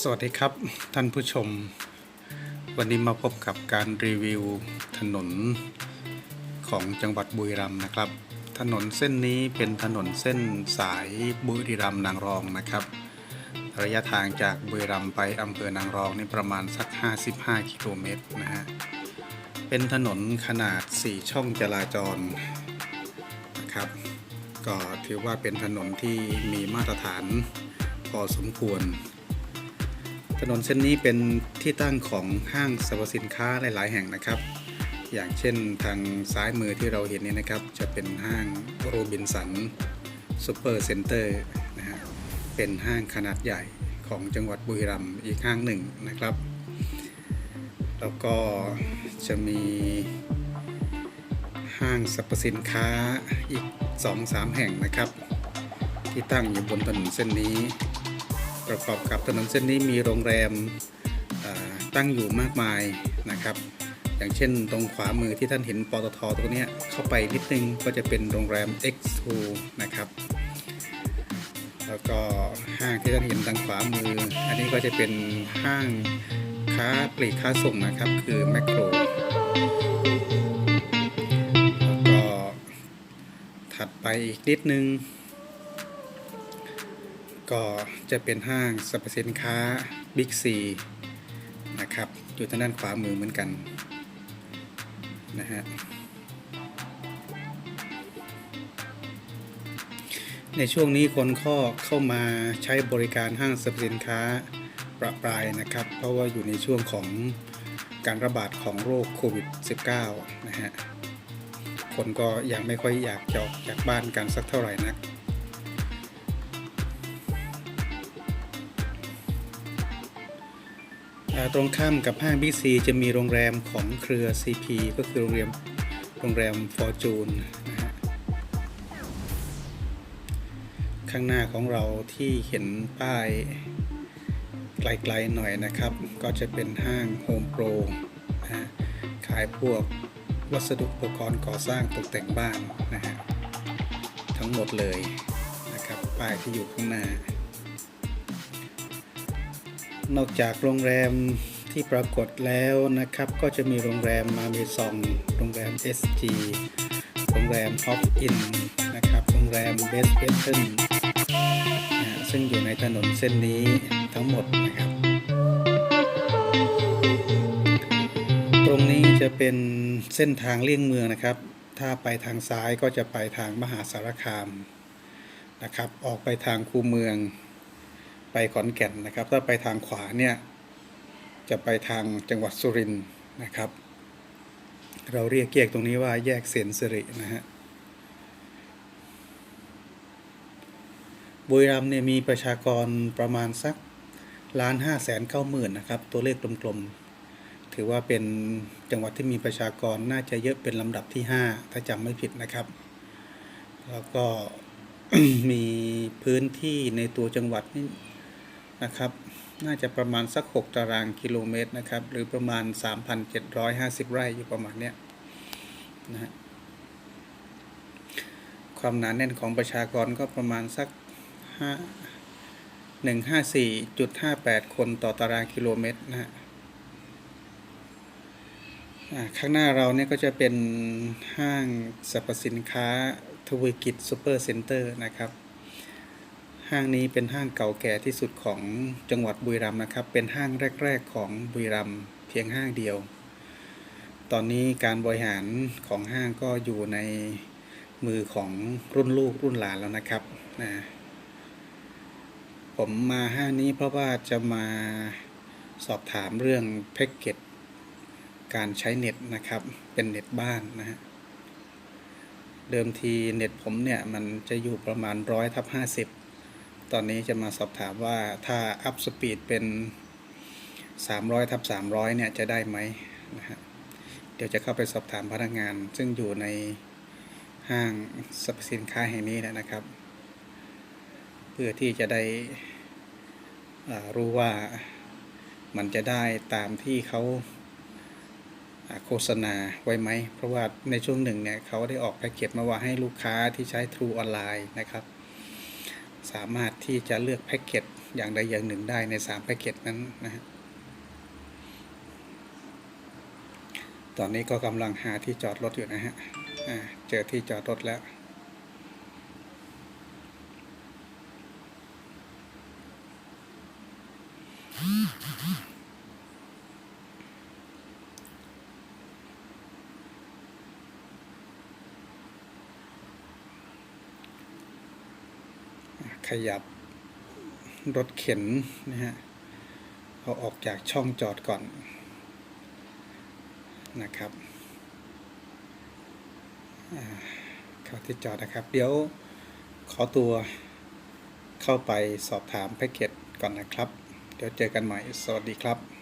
สวัสดีครับท่านผู้ชม วันนี้มาพบกับการรีวิวถนนของจังหวัดบุรีรัมย์นะครับ ถนนเส้นนี้เป็นถนนเส้นสายบุรีรัมย์นางรองนะครับ ระยะทางจากบุรีรัมย์ไปอำเภอนางรองนี่ประมาณสัก 55 กิโลเมตรนะฮะเป็นถนนขนาด 4 ช่องจราจรนะครับ ก็ถือว่าเป็นถนนที่มีมาตรฐาน อสมควร ถนนเส้นนี้เป็นที่ตั้งของห้างสรรพสินค้าหลาย ๆ แห่งนะครับ อย่างเช่นทางซ้ายมือที่เราเห็นนี้นะครับ จะเป็นห้างโรบินสันซูเปอร์เซ็นเตอร์นะฮะเป็นห้างขนาดใหญ่ของจังหวัดบุรีรัมย์อีกห้างหนึ่งนะครับ แล้วก็จะมีห้างสรรพสินค้าอีก 2-3 แห่งนะครับ ที่ตั้งอยู่บนถนนเส้นนี้ ประกอบกับถนนเส้นนี้มีโรงแรมตั้งอยู่มากมายนะครับ อย่างเช่นตรงขวามือที่ท่านเห็นปตทตรงนี้เข้าไปนิดนึงก็จะเป็นโรงแรม X2 นะครับ แล้วก็ห้างที่ท่านเห็นทางขวามือ อันนี้ก็จะเป็นห้างค้าปลีกค้าส่งนะครับ คือแมคโครแล้วก็ถัดไปอีกนิดนึง ก็จะเป็นห้างสรรพสินค้าบิ๊กซีนะครับ อยู่ทางด้านขวามือเหมือนกันนะฮะในช่วงนี้คนก็เข้ามาใช้บริการห้างสรรพสินค้าประปรายนะครับ เพราะว่าอยู่ในช่วงของการระบาดของโรคโควิด -19 นะฮะ คนก็ยังไม่ค่อยอยากจะออกจากบ้านกันสักเท่าไหร่นัก ตรงข้ามกับห้างบิ๊กซีจะมีโรงแรมของเครือ CP ก็คือโรงแรมโรงแรมฟอร์จูนนะฮะข้างหน้าของเราที่เห็นป้ายไกลๆหน่อยนะครับ ก็จะเป็นห้างโฮมโปรนะขายพวกวัสดุอุปกรณ์ก่อสร้างตกแต่งบ้านนะฮะทั้งหมดเลยนะครับป้ายที่อยู่ข้างหน้า นอกจากโรงแรมที่ปรากฏแล้วนะครับ ก็จะมีโรงแรมมาเมซองโรงแรม SG โรงแรมฮอปอินนะครับ โรงแรมเบสเ e เทนซึ่งอยู่ในถนนเส้นนี้ทั้งหมดนะครับ ตรงนี้จะเป็นเส้นทางเลี่ยงเมืองนะครับ ถ้าไปทางซ้ายก็จะไปทางมหาสารคามนะครับ ออกไปทางคูเมือง ไปขอนแก่นนะครับ ถ้าไปทางขวาเนี่ยจะไปทางจังหวัดสุรินทร์นะครับ เราเรียกแยกตรงนี้ว่าแยกเสนสิรินะฮะบุรีรัมย์เนี่ยมีประชากรประมาณสักล้านห้าแสนเก้าหมื่นนะครับ ตัวเลขกลมๆ ถือว่าเป็นจังหวัดที่มีประชากรน่าจะเยอะเป็นลำดับที่ 5 ถ้าจำไม่ผิดนะครับ แล้วก็มีพื้นที่ในตัวจังหวัดนี่ นะครับ น่าจะประมาณสัก 6 ตารางกิโลเมตรนะครับ หรือประมาณ 3,750 ไร่อยู่ประมาณเนี้ยนะฮะความหนาแน่นของประชากรก็ประมาณสัก 5 154.58 คนต่อตารางกิโลเมตรนะฮะข้างหน้าเราเนี่ยก็จะเป็นห้างสรรพสินค้าทวีกิจซูเปอร์เซ็นเตอร์นะครับ ห้างนี้เป็นห้างเก่าแก่ที่สุดของจังหวัดบุรีรัมย์นะครับ เป็นห้างแรก ๆ ของบุรีรัมย์เพียงห้างเดียว ตอนนี้การบริหารของห้างก็อยู่ในมือของรุ่นลูกรุ่นหลานแล้วนะครับนะผมมาห้างนี้เพราะว่าจะมาสอบถามเรื่องแพ็กเกจการใช้เน็ตนะครับ เป็นเน็ตบ้านนะฮะเดิมทีเน็ตผมเนี่ย มันจะอยู่ประมาณร้อยทับห้าสิบ ตอนนี้จะมาสอบถามว่าถ้าอัพสปีดเป็น 300ทับ300 เนี่ยจะได้ไหมนะฮะเดี๋ยวจะเข้าไปสอบถามพนักงาน ซึ่งอยู่ในห้างสรรพสินค้าแห่งนี้นะครับ เพื่อที่จะได้อ่ารู้ว่ามันจะได้ตามที่เขาอ่าโฆษณาไว้ไหม เพราะว่าในช่วงหนึ่งเนี่ยเขาได้ออกแพ็กเกจมาว่าให้ลูกค้าที่ใช้ True ออนไลน์นะครับ สามารถที่จะเลือกแพ็กเกจอย่างใดอย่างหนึ่งได้ในสามแพ็กเกจนั้นนะฮะตอนนี้ก็กำลังหาที่จอดรถอยู่นะฮะเจอที่จอดรถแล้ว ขยับรถเข็นนะฮะเอาออกจากช่องจอดก่อนนะครับเข้าที่จอดนะครับ เดี๋ยวขอตัวเข้าไปสอบถามแพ็กเกจก่อนนะครับ เดี๋ยวเจอกันใหม่ สวัสดีครับ